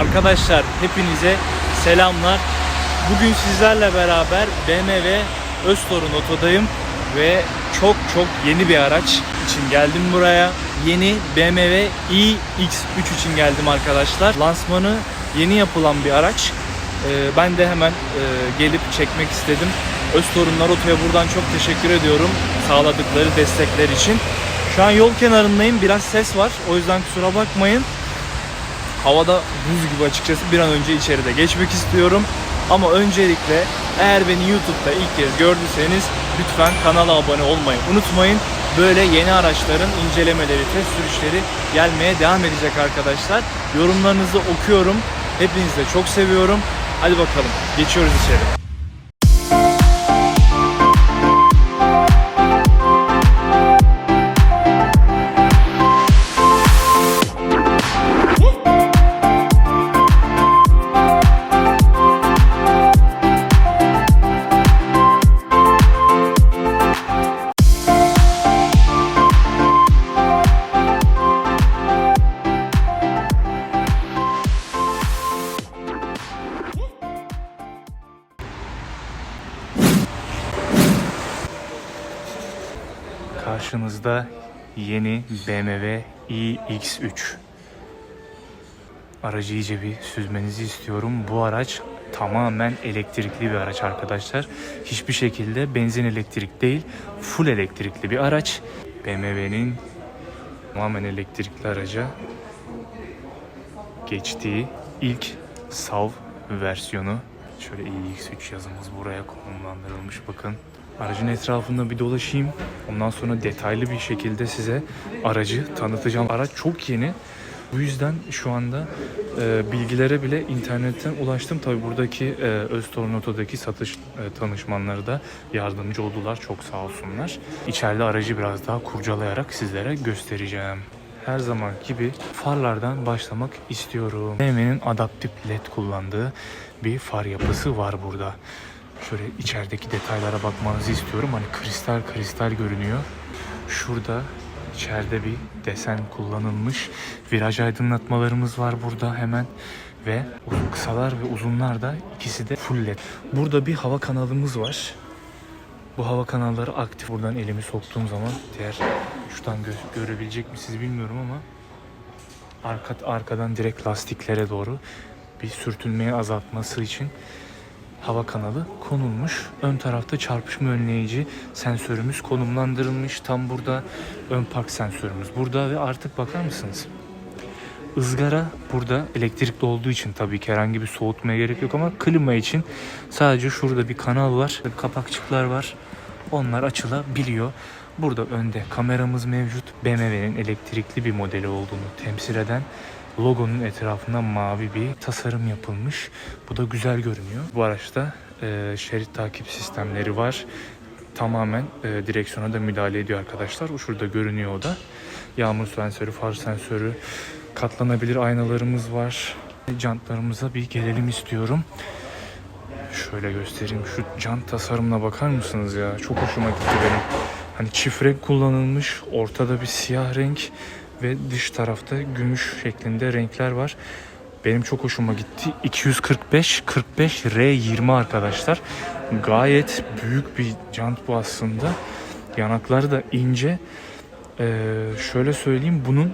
Arkadaşlar hepinize selamlar. Bugün sizlerle beraber BMW Öztorun Oto'dayım ve çok çok yeni bir araç için geldim buraya. Yeni BMW iX3 için geldim arkadaşlar. Lansmanı yeni yapılan bir araç. Ee, ben de hemen e, gelip çekmek istedim. Öztorunlar Oto'ya buradan çok teşekkür ediyorum sağladıkları destekler için. Şu an yol kenarındayım. Biraz ses var. O yüzden kusura bakmayın. Havada buz gibi açıkçası bir an önce içeride geçmek istiyorum. Ama öncelikle eğer beni YouTube'da ilk kez gördüyseniz lütfen kanala abone olmayı unutmayın. Böyle yeni araçların incelemeleri, test sürüşleri gelmeye devam edecek arkadaşlar. Yorumlarınızı okuyorum. Hepinizi de çok seviyorum. Hadi bakalım geçiyoruz içeri. Yeni BMW iX3. Aracı iyice bir süzmenizi istiyorum. Bu araç tamamen elektrikli bir araç arkadaşlar. Hiçbir şekilde benzin elektrik değil, full elektrikli bir araç. BMW'nin tamamen elektrikli araca geçtiği ilk SAV versiyonu. Şöyle iX3 yazımız buraya konumlandırılmış bakın. Aracın etrafında bir dolaşayım. Ondan sonra detaylı bir şekilde size aracı tanıtacağım. Araç çok yeni. Bu yüzden şu anda e, bilgilere bile internetten ulaştım. Tabi buradaki e, Öztornoto'daki satış e, tanışmanları da yardımcı oldular. Çok sağ olsunlar. İçeride aracı biraz daha kurcalayarak sizlere göstereceğim. Her zaman gibi farlardan başlamak istiyorum. BMW'nin adaptif led kullandığı bir far yapısı var burada. Şöyle içerideki detaylara bakmanızı istiyorum. Hani kristal kristal görünüyor. Şurada içeride bir desen kullanılmış. Viraj aydınlatmalarımız var burada hemen. Ve kısalar ve uzunlar da ikisi de full led. Burada bir hava kanalımız var. Bu hava kanalları aktif. Buradan elimi soktuğum zaman diğer şuradan gö- görebilecek misiniz bilmiyorum ama arka arkadan direkt lastiklere doğru bir sürtünmeyi azaltması için hava kanalı konulmuş. Ön tarafta çarpışma önleyici sensörümüz konumlandırılmış. Tam burada ön park sensörümüz burada ve artık bakar mısınız? Izgara burada elektrikli olduğu için tabii ki herhangi bir soğutmaya gerek yok ama klima için sadece şurada bir kanal var. Kapakçıklar var. Onlar açılabiliyor. Burada önde kameramız mevcut. BMW'nin elektrikli bir modeli olduğunu temsil eden logonun etrafına mavi bir tasarım yapılmış. Bu da güzel görünüyor. Bu araçta e, şerit takip sistemleri var. Tamamen e, direksiyona da müdahale ediyor arkadaşlar. Şurada görünüyor o da. Yağmur sensörü, far sensörü, katlanabilir aynalarımız var. Jantlarımıza bir gelelim istiyorum. Şöyle göstereyim. Şu jant tasarımına bakar mısınız ya? Çok hoşuma gitti benim. Hani çift renk kullanılmış. Ortada bir siyah renk ve dış tarafta gümüş şeklinde renkler var. Benim çok hoşuma gitti. 245 45 R20 arkadaşlar. Gayet büyük bir jant bu aslında. Yanakları da ince. Ee, şöyle söyleyeyim bunun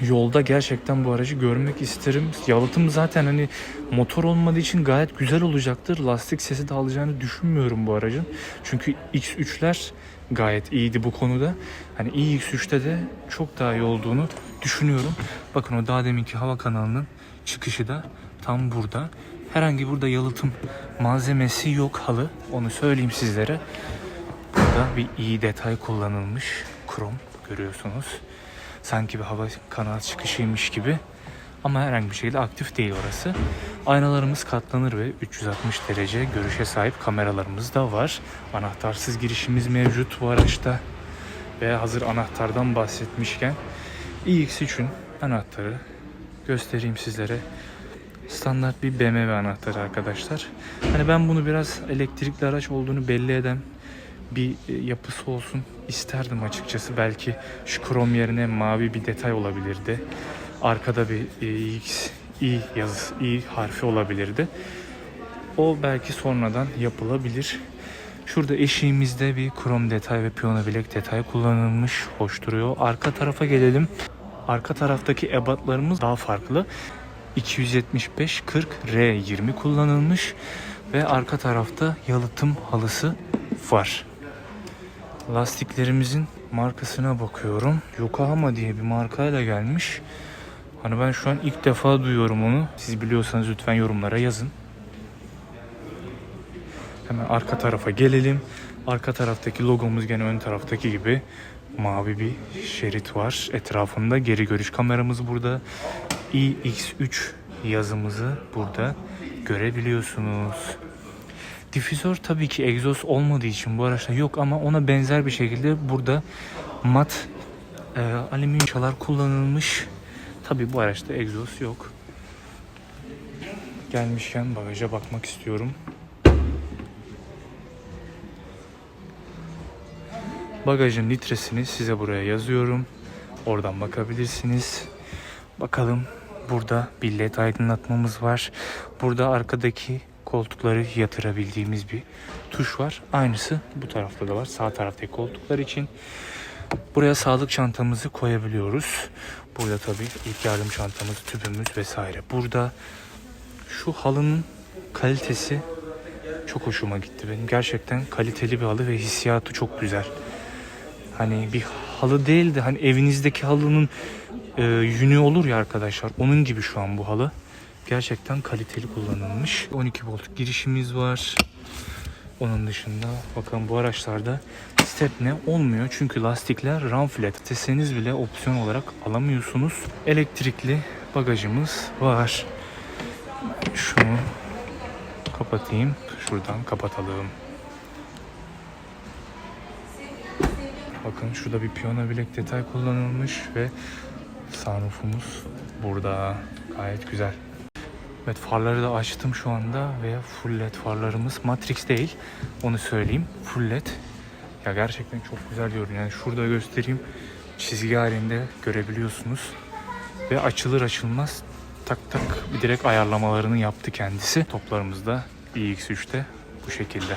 yolda gerçekten bu aracı görmek isterim. Yalıtım zaten hani motor olmadığı için gayet güzel olacaktır. Lastik sesi de alacağını düşünmüyorum bu aracın. Çünkü X3'ler gayet iyiydi bu konuda. Hani iX3'te de çok daha iyi olduğunu düşünüyorum. Bakın o daha deminki hava kanalının çıkışı da tam burada. Herhangi burada yalıtım malzemesi yok halı. Onu söyleyeyim sizlere. Burada bir iyi detay kullanılmış. Krom görüyorsunuz. Sanki bir hava kanal çıkışıymış gibi. Ama herhangi bir şekilde aktif değil orası. Aynalarımız katlanır ve 360 derece görüşe sahip kameralarımız da var. Anahtarsız girişimiz mevcut bu araçta. Ve hazır anahtardan bahsetmişken iX3'ün anahtarı göstereyim sizlere. Standart bir BMW anahtarı arkadaşlar. Hani ben bunu biraz elektrikli araç olduğunu belli eden bir e, yapısı olsun isterdim açıkçası. Belki şu krom yerine mavi bir detay olabilirdi. Arkada bir e, X i yazısı, i harfi olabilirdi. O belki sonradan yapılabilir. Şurada eşiğimizde bir krom detay ve piyano bilek detay kullanılmış. Hoş duruyor. Arka tarafa gelelim. Arka taraftaki ebatlarımız daha farklı. 275 40 R20 kullanılmış ve arka tarafta yalıtım halısı var. Lastiklerimizin markasına bakıyorum. Yokohama diye bir markayla gelmiş. Hani ben şu an ilk defa duyuyorum onu. Siz biliyorsanız lütfen yorumlara yazın. Hemen arka tarafa gelelim. Arka taraftaki logomuz gene ön taraftaki gibi mavi bir şerit var etrafında. Geri görüş kameramız burada. iX3 yazımızı burada görebiliyorsunuz. Difüzör tabii ki egzoz olmadığı için bu araçta yok ama ona benzer bir şekilde burada mat e, alüminyum çalar kullanılmış. Tabii bu araçta egzoz yok. Gelmişken bagaja bakmak istiyorum. Bagajın litresini size buraya yazıyorum. Oradan bakabilirsiniz. Bakalım burada bir led aydınlatmamız var. Burada arkadaki koltukları yatırabildiğimiz bir tuş var. Aynısı bu tarafta da var. Sağ taraftaki koltuklar için. Buraya sağlık çantamızı koyabiliyoruz. Burada tabii ilk yardım çantamız, tüpümüz vesaire. Burada şu halının kalitesi çok hoşuma gitti benim. Gerçekten kaliteli bir halı ve hissiyatı çok güzel. Hani bir halı değil de hani evinizdeki halının e, yünü olur ya arkadaşlar. Onun gibi şu an bu halı. Gerçekten kaliteli kullanılmış. 12 volt girişimiz var. Onun dışında bakın bu araçlarda stepne olmuyor. Çünkü lastikler run flat. Deseniz bile opsiyon olarak alamıyorsunuz. Elektrikli bagajımız var. Şunu kapatayım. Şuradan kapatalım. Bakın şurada bir piyano bilek detay kullanılmış ve sunroofumuz burada. Gayet güzel. Evet farları da açtım şu anda ve full led farlarımız Matrix değil. Onu söyleyeyim full led. Ya gerçekten çok güzel görünüyor yani şurada göstereyim çizgi halinde görebiliyorsunuz. Ve açılır açılmaz tak tak bir direkt ayarlamalarını yaptı kendisi. Toplarımız da iX3'te bu şekilde.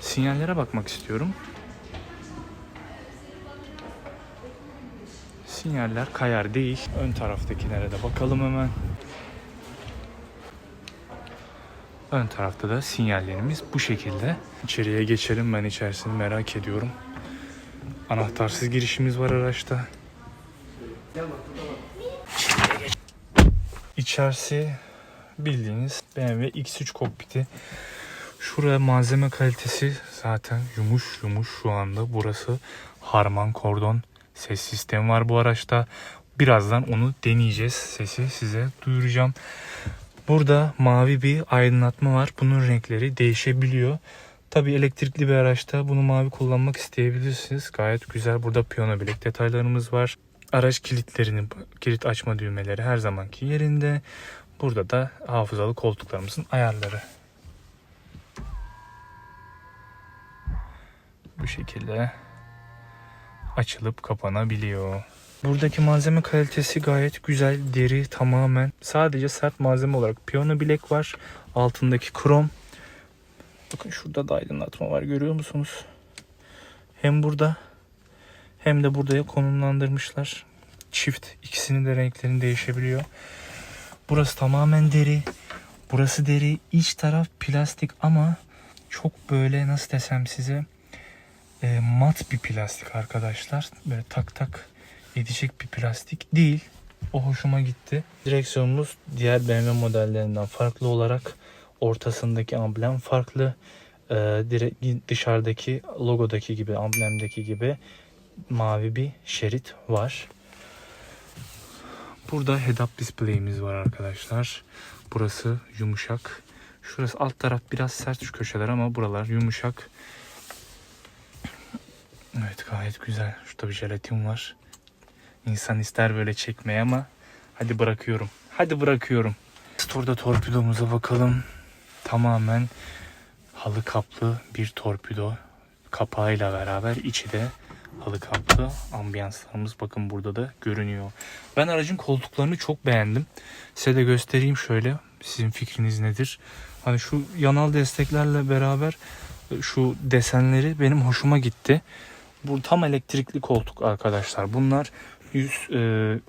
Sinyallere bakmak istiyorum. Sinyaller kayar değil. Ön taraftakilere de bakalım hemen Ön tarafta da sinyallerimiz bu şekilde. İçeriye geçelim ben içerisini merak ediyorum. Anahtarsız girişimiz var araçta. İçerisi bildiğiniz BMW X3 kokpiti. Şuraya malzeme kalitesi zaten yumuş yumuş şu anda. Burası Harman Kordon ses sistemi var bu araçta. Birazdan onu deneyeceğiz. Sesi size duyuracağım. Burada mavi bir aydınlatma var. Bunun renkleri değişebiliyor. Tabi elektrikli bir araçta bunu mavi kullanmak isteyebilirsiniz. Gayet güzel. Burada piyano bilek detaylarımız var. Araç kilitlerini, kilit açma düğmeleri her zamanki yerinde. Burada da hafızalı koltuklarımızın ayarları. Bu şekilde açılıp kapanabiliyor. Buradaki malzeme kalitesi gayet güzel. Deri tamamen. Sadece sert malzeme olarak piyano bilek var. Altındaki krom. Bakın şurada da aydınlatma var görüyor musunuz? Hem burada hem de buraya konumlandırmışlar. Çift. ikisinin de renklerini değişebiliyor. Burası tamamen deri. Burası deri. İç taraf plastik ama çok böyle nasıl desem size e, mat bir plastik arkadaşlar. Böyle tak tak edecek bir plastik değil. O hoşuma gitti. Direksiyonumuz diğer BMW modellerinden farklı olarak ortasındaki amblem farklı. Ee, dışarıdaki logodaki gibi amblemdeki gibi mavi bir şerit var. Burada head-up display'imiz var arkadaşlar. Burası yumuşak. Şurası alt taraf biraz sert şu köşeler ama buralar yumuşak. Evet gayet güzel. Şurada bir jelatin var. İnsan ister böyle çekmeye ama hadi bırakıyorum. Hadi bırakıyorum. Store'da torpidomuza bakalım. Tamamen halı kaplı bir torpido kapağıyla beraber içi de halı kaplı ambiyanslarımız bakın burada da görünüyor. Ben aracın koltuklarını çok beğendim. Size de göstereyim şöyle. Sizin fikriniz nedir? Hani şu yanal desteklerle beraber e, şu desenleri benim hoşuma gitti. Bu tam elektrikli koltuk arkadaşlar. Bunlar yüz e,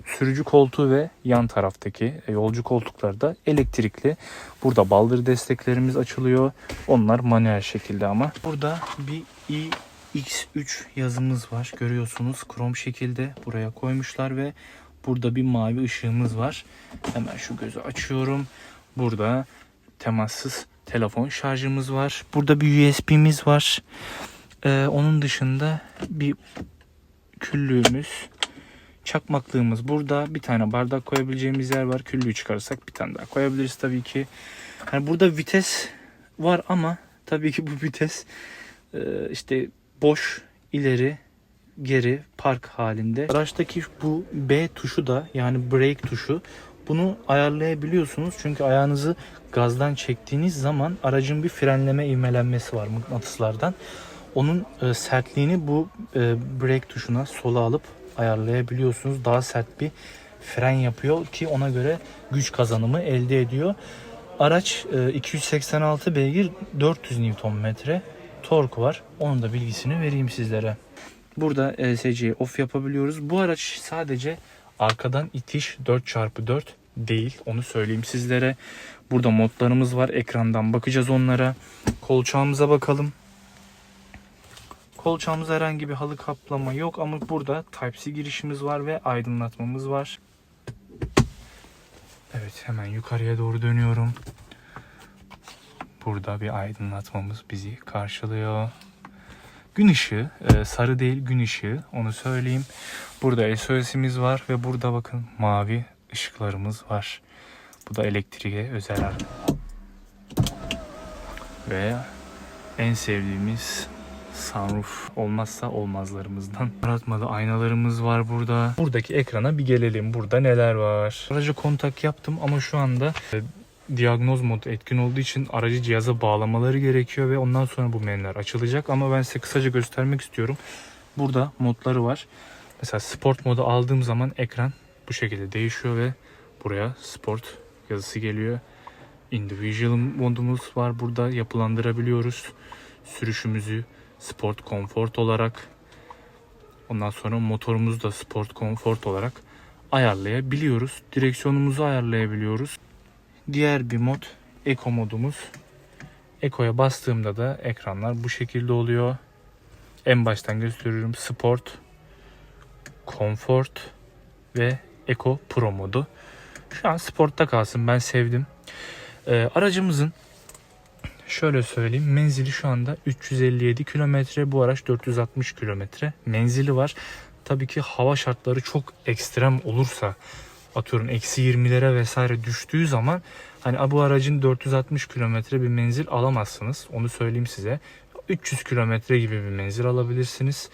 sürücü koltuğu ve yan taraftaki e, yolcu koltukları da elektrikli. Burada baldır desteklerimiz açılıyor. Onlar manuel şekilde ama. Burada bir iX3 yazımız var. Görüyorsunuz krom şekilde buraya koymuşlar ve burada bir mavi ışığımız var. Hemen şu gözü açıyorum. Burada temassız telefon şarjımız var. Burada bir USB'miz var. Ee, onun dışında bir küllüğümüz, çakmaklığımız burada. Bir tane bardak koyabileceğimiz yer var. Küllüğü çıkarırsak bir tane daha koyabiliriz tabii ki. Yani burada vites var ama tabii ki bu vites e, işte boş ileri geri park halinde. Araçtaki bu B tuşu da yani brake tuşu bunu ayarlayabiliyorsunuz. Çünkü ayağınızı gazdan çektiğiniz zaman aracın bir frenleme ivmelenmesi var mıknatıslardan. Onun e, sertliğini bu e, brake tuşuna sola alıp ayarlayabiliyorsunuz. Daha sert bir fren yapıyor ki ona göre güç kazanımı elde ediyor. Araç e, 286 beygir 400 Nm torku var. Onun da bilgisini vereyim sizlere. Burada ESC'yi off yapabiliyoruz. Bu araç sadece arkadan itiş 4x4 değil. Onu söyleyeyim sizlere. Burada modlarımız var. Ekrandan bakacağız onlara. Kolçağımıza bakalım. Kolçağımızda herhangi bir halı kaplama yok ama burada Type-C girişimiz var ve aydınlatmamız var. Evet hemen yukarıya doğru dönüyorum. Burada bir aydınlatmamız bizi karşılıyor. Gün ışığı, e, sarı değil gün ışığı onu söyleyeyim. Burada SOS'imiz var ve burada bakın mavi ışıklarımız var. Bu da elektriğe özel Ve en sevdiğimiz sunroof olmazsa olmazlarımızdan. Aratmalı aynalarımız var burada. Buradaki ekrana bir gelelim. Burada neler var? Araca kontak yaptım ama şu anda e, diagnoz modu etkin olduğu için aracı cihaza bağlamaları gerekiyor ve ondan sonra bu menüler açılacak. Ama ben size kısaca göstermek istiyorum. Burada modları var. Mesela sport modu aldığım zaman ekran bu şekilde değişiyor ve buraya sport yazısı geliyor. Individual modumuz var. Burada yapılandırabiliyoruz. Sürüşümüzü sport comfort olarak ondan sonra motorumuzu da sport comfort olarak ayarlayabiliyoruz. Direksiyonumuzu ayarlayabiliyoruz. Diğer bir mod Eco modumuz. Eco'ya bastığımda da ekranlar bu şekilde oluyor. En baştan gösteriyorum. Sport, Comfort ve Eco Pro modu. Şu an sportta kalsın. Ben sevdim. Ee, aracımızın şöyle söyleyeyim. Menzili şu anda 357 kilometre. Bu araç 460 kilometre. Menzili var. Tabii ki hava şartları çok ekstrem olursa atıyorum eksi 20'lere vesaire düştüğü zaman hani bu aracın 460 kilometre bir menzil alamazsınız. Onu söyleyeyim size. 300 kilometre gibi bir menzil alabilirsiniz.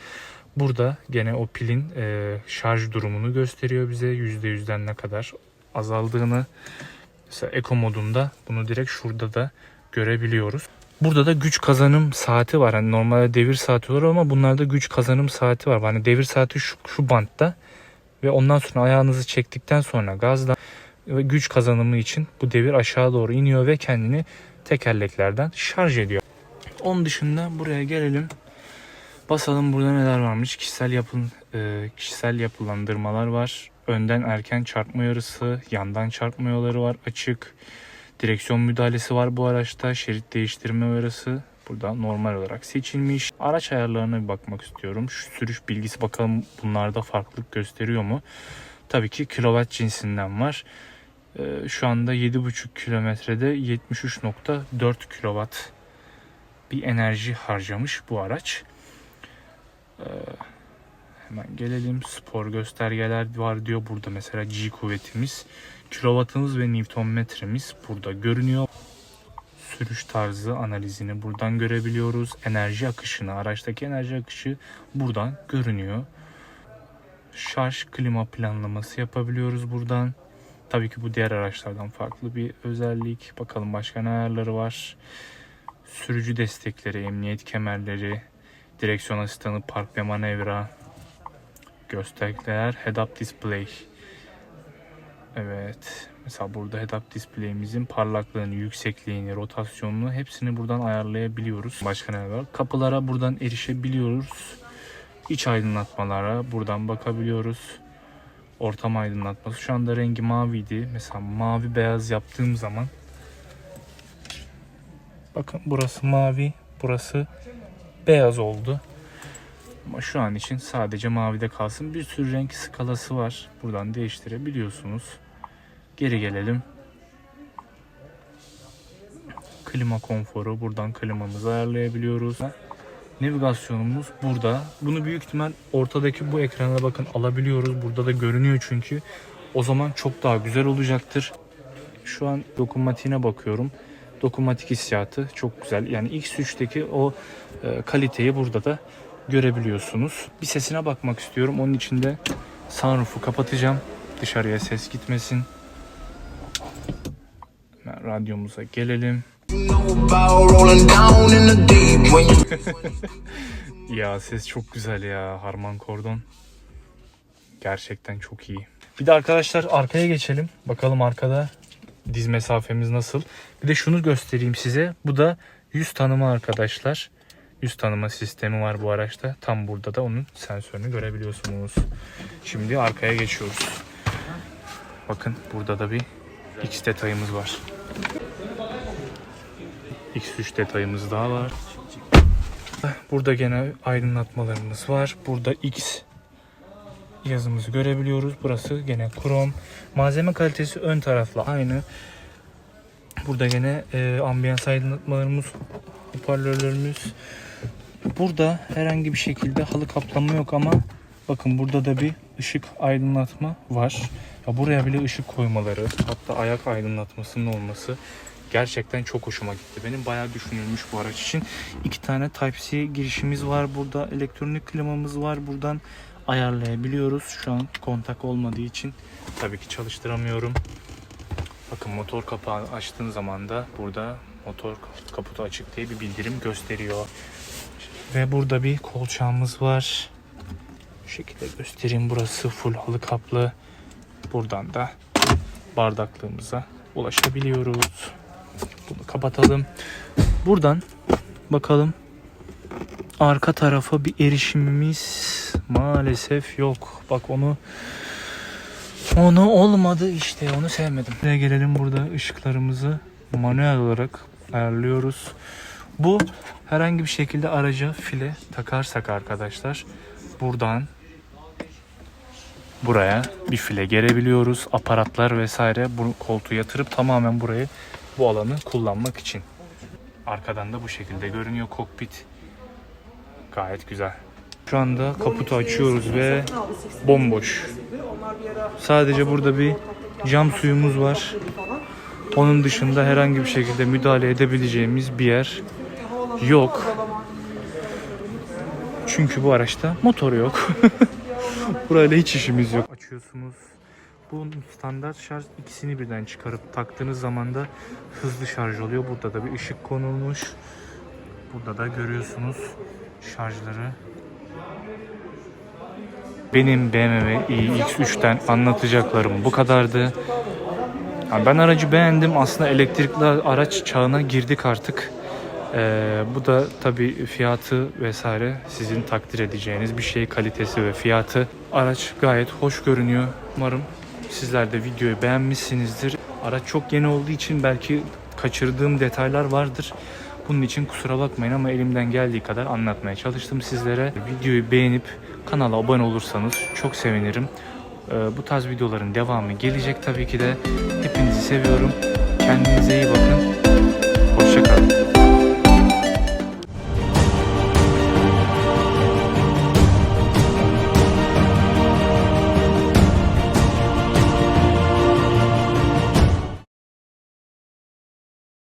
Burada gene o pilin e, şarj durumunu gösteriyor bize. %100'den ne kadar azaldığını. Mesela Eco modunda bunu direkt şurada da görebiliyoruz. Burada da güç kazanım saati var. Hani normalde devir saati olur ama bunlarda güç kazanım saati var. Hani devir saati şu, şu bantta ve ondan sonra ayağınızı çektikten sonra gazla ve güç kazanımı için bu devir aşağı doğru iniyor ve kendini tekerleklerden şarj ediyor. Onun dışında buraya gelelim. Basalım burada neler varmış. Kişisel yapın e, kişisel yapılandırmalar var. Önden erken çarpma uyarısı, yandan çarpma yolları var açık. Direksiyon müdahalesi var bu araçta. Şerit değiştirme uyarısı burada normal olarak seçilmiş. Araç ayarlarına bir bakmak istiyorum. Şu sürüş bilgisi bakalım bunlarda farklılık gösteriyor mu? Tabii ki kilowatt cinsinden var. Ee, şu anda 7,5 kilometrede 73.4 kilowatt bir enerji harcamış bu araç. Ee, hemen gelelim. Spor göstergeler var diyor. Burada mesela G kuvvetimiz, kilovatımız ve Newton metremiz burada görünüyor. Sürüş tarzı analizini buradan görebiliyoruz. Enerji akışını, araçtaki enerji akışı buradan görünüyor. Şarj klima planlaması yapabiliyoruz buradan. Tabii ki bu diğer araçlardan farklı bir özellik. Bakalım başka ne ayarları var. Sürücü destekleri, emniyet kemerleri, direksiyon asistanı, park ve manevra, göstergeler head-up display. Evet. Mesela burada head-up display'imizin parlaklığını, yüksekliğini, rotasyonunu hepsini buradan ayarlayabiliyoruz. Başka ne var? Kapılara buradan erişebiliyoruz. İç aydınlatmalara buradan bakabiliyoruz. Ortam aydınlatması. Şu anda rengi maviydi. Mesela mavi beyaz yaptığım zaman bakın burası mavi, burası beyaz oldu. Ama şu an için sadece mavide kalsın. Bir sürü renk skalası var. Buradan değiştirebiliyorsunuz. Geri gelelim. Klima konforu. Buradan klimamızı ayarlayabiliyoruz. Navigasyonumuz burada. Bunu büyük ihtimal ortadaki bu ekrana bakın alabiliyoruz. Burada da görünüyor çünkü. O zaman çok daha güzel olacaktır. Şu an dokunmatiğine bakıyorum. Dokunmatik hissiyatı çok güzel. Yani X3'teki o e, kaliteyi burada da görebiliyorsunuz. Bir sesine bakmak istiyorum. Onun için de sunroof'u kapatacağım. Dışarıya ses gitmesin. Hemen radyomuza gelelim. Ya ses çok güzel ya Harman Kordon. Gerçekten çok iyi. Bir de arkadaşlar arkaya geçelim. Bakalım arkada diz mesafemiz nasıl. Bir de şunu göstereyim size. Bu da yüz tanıma arkadaşlar. Yüz tanıma sistemi var bu araçta. Tam burada da onun sensörünü görebiliyorsunuz. Şimdi arkaya geçiyoruz. Bakın burada da bir X detayımız var. X3 detayımız daha var. Burada gene aydınlatmalarımız var. Burada X yazımızı görebiliyoruz. Burası gene krom. Malzeme kalitesi ön tarafla aynı. Burada gene e, ambiyans aydınlatmalarımız, hoparlörlerimiz. Burada herhangi bir şekilde halı kaplama yok ama bakın burada da bir ışık aydınlatma var. Ya buraya bile ışık koymaları, hatta ayak aydınlatmasının olması gerçekten çok hoşuma gitti. Benim bayağı düşünülmüş bu araç için. İki tane Type-C girişimiz var burada. Elektronik klimamız var. Buradan ayarlayabiliyoruz. Şu an kontak olmadığı için tabii ki çalıştıramıyorum. Bakın motor kapağı açtığın zaman da burada motor kaputu açık diye bir bildirim gösteriyor. Ve burada bir kolçağımız var. Şu şekilde göstereyim. Burası full halı kaplı. Buradan da bardaklığımıza ulaşabiliyoruz. Bunu kapatalım. Buradan bakalım. Arka tarafa bir erişimimiz maalesef yok. Bak onu onu olmadı işte onu sevmedim. Buraya gelelim burada ışıklarımızı manuel olarak ayarlıyoruz. Bu herhangi bir şekilde araca file takarsak arkadaşlar buradan buraya bir file gerebiliyoruz. Aparatlar vesaire bu koltuğu yatırıp tamamen burayı bu alanı kullanmak için. Arkadan da bu şekilde görünüyor kokpit. Gayet güzel. Şu anda kaputu açıyoruz ve bomboş. Sadece burada bir cam suyumuz var. Onun dışında herhangi bir şekilde müdahale edebileceğimiz bir yer yok. Çünkü bu araçta motor yok. Burayla hiç işimiz yok. Açıyorsunuz. Bu standart şarj ikisini birden çıkarıp taktığınız zaman da hızlı şarj oluyor. Burada da bir ışık konulmuş. Burada da görüyorsunuz şarjları. Benim BMW iX3'ten anlatacaklarım bu kadardı. Yani ben aracı beğendim. Aslında elektrikli araç çağına girdik artık. Ee, bu da tabii fiyatı vesaire sizin takdir edeceğiniz bir şey kalitesi ve fiyatı. Araç gayet hoş görünüyor. Umarım sizler de videoyu beğenmişsinizdir. Araç çok yeni olduğu için belki kaçırdığım detaylar vardır. Bunun için kusura bakmayın ama elimden geldiği kadar anlatmaya çalıştım sizlere. Videoyu beğenip kanala abone olursanız çok sevinirim. Ee, bu tarz videoların devamı gelecek tabii ki de. Hepinizi seviyorum. Kendinize iyi bakın. Hoşçakalın.